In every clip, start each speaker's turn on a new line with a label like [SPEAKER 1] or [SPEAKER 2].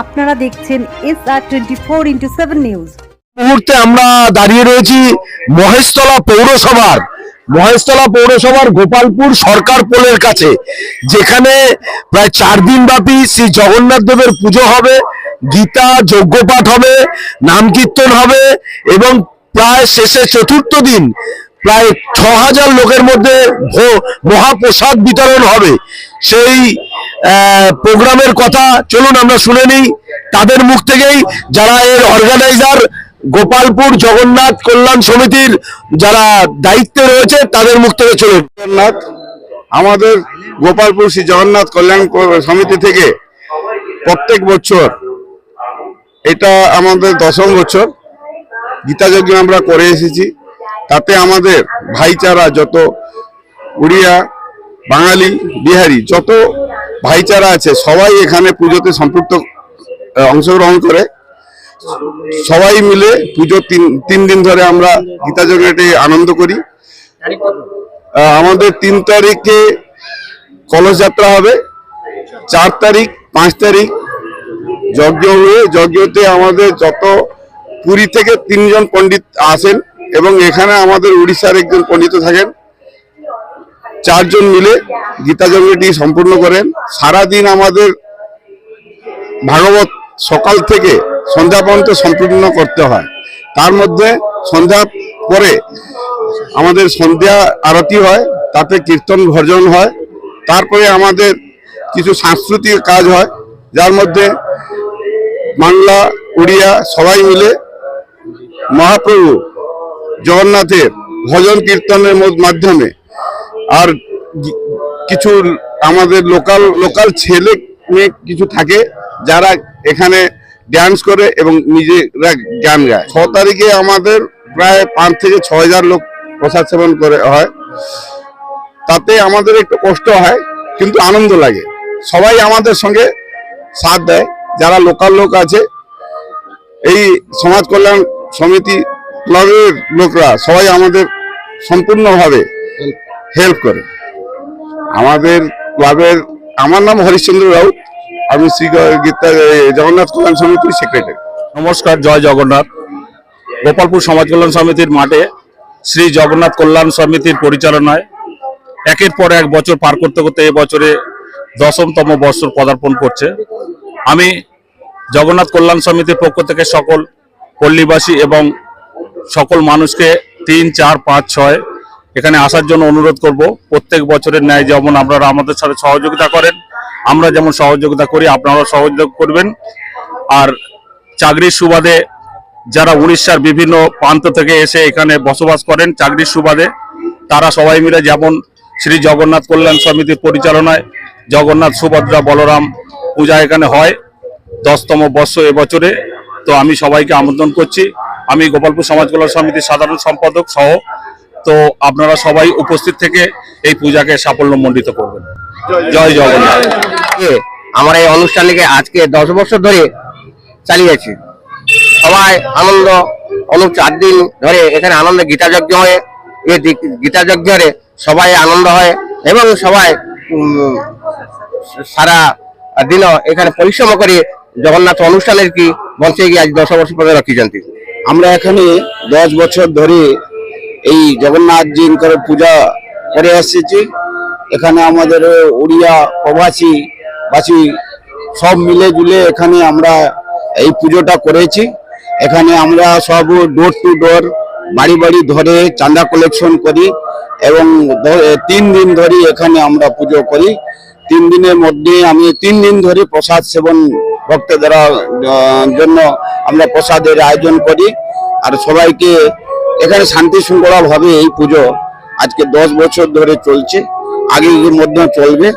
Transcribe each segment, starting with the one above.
[SPEAKER 1] আপনারা দেখছেন S R twenty four into seven news
[SPEAKER 2] মুহূর্তে আমরা দাঁড়িয়ে রয়েছি মহেশতলা পৌরসভার মহেশতলা পৌরসভার গোপালপুর সরকার পোলের কাছে, যেখানে প্রায় চার দিন ব্যাপী শ্রী জগন্নাথ দেবের পুজো হবে, গীতা যজ্ঞপাঠ হবে, নাম কীর্তন হবে, এবং প্রায় শেষে চতুর্থ দিন প্রায় ছ হাজার লোকের মধ্যে মহাপ্রসাদ বিতরণ হবে। সেই প্রোগ্রামের কথা চলুন আমরা শুনে নিই। তাদের মুখ থেকেই যারা এর অর্গানাইজার গোপালপুর জগন্নাথ কল্যাণ সমিতির যারা দায়িত্বে রয়েছে, তাদের মুখ থেকে চলুন।
[SPEAKER 3] জগন্নাথ, আমাদের গোপালপুর শ্রী জগন্নাথ কল্যাণ সমিতি থেকে প্রত্যেক বছর, এটা আমাদের দশম বছর, গীতাযজ্ঞ আমরা করে এসেছি। তাতে আমাদের ভাইচারা যত উড়িয়া, বাঙালি, বিহারি, যত ভাইচারা আছে, সবাই এখানে পুজোতে সম্পৃক্ত অংশগ্রহণ করে। সবাই মিলে পুজো তিন তিন দিন ধরে আমরা গীতাযজ্ঞটি আনন্দ করি। আমাদের তিন তারিখে কলস যাত্রা হবে, চার তারিখ, পাঁচ তারিখ। যজ্ঞ হয়ে, যজ্ঞতে আমাদের যত পুরী থেকে তিনজন পণ্ডিত আসেন এবং এখানে আমাদের উড়িষ্যার একজন পণ্ডিত থাকেন। চারজন মিলে গীতা যজ্ঞটি সম্পূর্ণ করেন। সারাদিন আমাদের ভাগবত সকাল থেকে সন্ধ্যা পর্যন্ত সম্পূর্ণ করতে হয়। তার মধ্যে সন্ধ্যা পরে আমাদের সন্ধ্যা আরতি হয়, তাতে কীর্তন ভজন হয়। তারপরে আমাদের কিছু সাংস্কৃতিক কাজ হয়, যার মধ্যে বাংলা উড়িয়া সবাই মিলে মহাপ্রভু জগন্নাথের ভজন কীর্তনের মাধ্যমে আর কিছু আমাদের লোকাল লোকাল ছেলে মেয়ে কিছু থাকে যারা এখানে ড্যান্স করে এবং নিজেরা গান গায়। ছ তারিখে আমাদের প্রায় পাঁচ থেকে ছ হাজার লোক প্রসাদ সেবন করে হয়। তাতে আমাদের একটু কষ্ট হয়, কিন্তু আনন্দ লাগে। সবাই আমাদের সঙ্গে সাথ দেয়, যারা লোকাল লোক আছে। এই সমাজ কল্যাণ সমিতি ক্লাবের লোকরা সবাই আমাদের সম্পূর্ণভাবে হেল্প করে। আমাদের ক্লাবের, আমার নাম হরিশ্চন্দ্র রাউত, আমি শ্রী গীতা জগন্নাথ কল্যাণ সমিতির সেক্রেটারি
[SPEAKER 2] নমস্কার, জয় জগন্নাথ। গোপালপুর সমাজ কল্যাণ সমিতির মাঠে শ্রী জগন্নাথ কল্যাণ সমিতির পরিচালনায় একের পর এক বছর পার করতে করতে এ বছরে দশমতম বছর পদার্পণ করছে। আমি জগন্নাথ কল্যাণ সমিতির পক্ষ থেকে সকল পল্লীবাসী এবং সকল মানুষকে তিন, চার, পাঁচ, ছয় এখানে আসার জন্য অনুরোধ করব, প্রত্যেক বছরের ন্যায় যেমন আপনারা আমাদের সাথে সহযোগিতা করেন, আমরা যেমন সহযোগিতা করি, আপনারাও সহযোগ করবেন। আর চাকরির সুবাদে যারা উড়িষ্যার বিভিন্ন প্রান্ত থেকে এসে এখানে বসবাস করেন, চাকরির সুবাদে তারা সবাই মিলে যেমন শ্রী জগন্নাথ কল্যাণ সমিতির পরিচালনায় জগন্নাথ, সুভদ্রা, বলরাম পূজা এখানে হয়, দশতম বর্ষ এবছরে। তো আমি সবাইকে আমন্ত্রণ করছি। আমি গোপালপুর সমাজ কল্যাণ সমিতির সাধারণ সম্পাদক সহ তো আপনারা সবাই উপস্থিত থেকে এই পূজাকে সাফল্য সাফল্যমণ্ডিত করবেন। জয় জগন্নাথ।
[SPEAKER 4] আমরা এই অনুষ্ঠানটিকে আজকে দশ বছর ধরে চালিয়েছি। সবাই আনন্দ অনুপ চার দিন ধরে এখানে আনন্দ গীতাযজ্ঞ হয়। এই গীতাযজ্ঞরে সবাই আনন্দ হয় এবং সবাই সারা দিন এখানে পরিশ্রম করে জগন্নাথ অনুষ্ঠানের কি বঞ্চে গিয়ে আজ দশ বছর পরে রাখিছেন
[SPEAKER 3] আমরা এখানে দশ বছর ধরে এই জগন্নাথ জগন্নাথজির পূজা করে এসেছি। এখানে আমাদের উড়িয়া প্রবাসী বাসী সব মিলে জুলে এখানে আমরা এই পুজোটা করেছি। এখানে আমরা সব ডোর টু ডোর বাড়ি বাড়ি ধরে চাঁদা কালেকশন করি এবং তিন দিন ধরে এখানে আমরা পুজো করি। তিন দিনের মধ্যে আমি তিন দিন ধরে প্রসাদ সেবন ভক্তদের জন্য আমরা প্রসাদের আয়োজন করি। আর সবাইকে এখানে শান্তি শৃঙ্খলা ভাবে এই পুজো আজকে দশ বছর ধরে চলছে। আগে মধ্যে চলবে।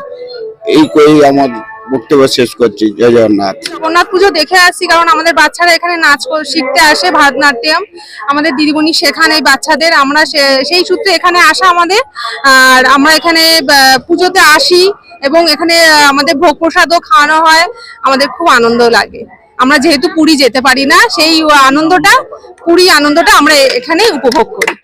[SPEAKER 3] এই করেই আমার বক্তব্য শেষ করছি। জয় জগন্নাথ।
[SPEAKER 5] জগন্নাথ পুজো দেখে আসছি কারণ আমাদের বাচ্চারা এখানে নাচ শিখতে আসে ভারতনাট্যম। আমাদের দিদিমণি শেখান এই বাচ্চাদের। আমরা সেই সূত্রে এখানে আসা আমাদের। আর আমরা এখানে পুজোতে আসি এবং এখানে আমাদের ভোগ প্রসাদও খাওয়ানো হয়। আমাদের খুব আনন্দ লাগে। আমরা যেহেতু পুরী যেতে পারি না সেই আনন্দটা পুরী আনন্দটা আমরা এখানে উপভোগ করি।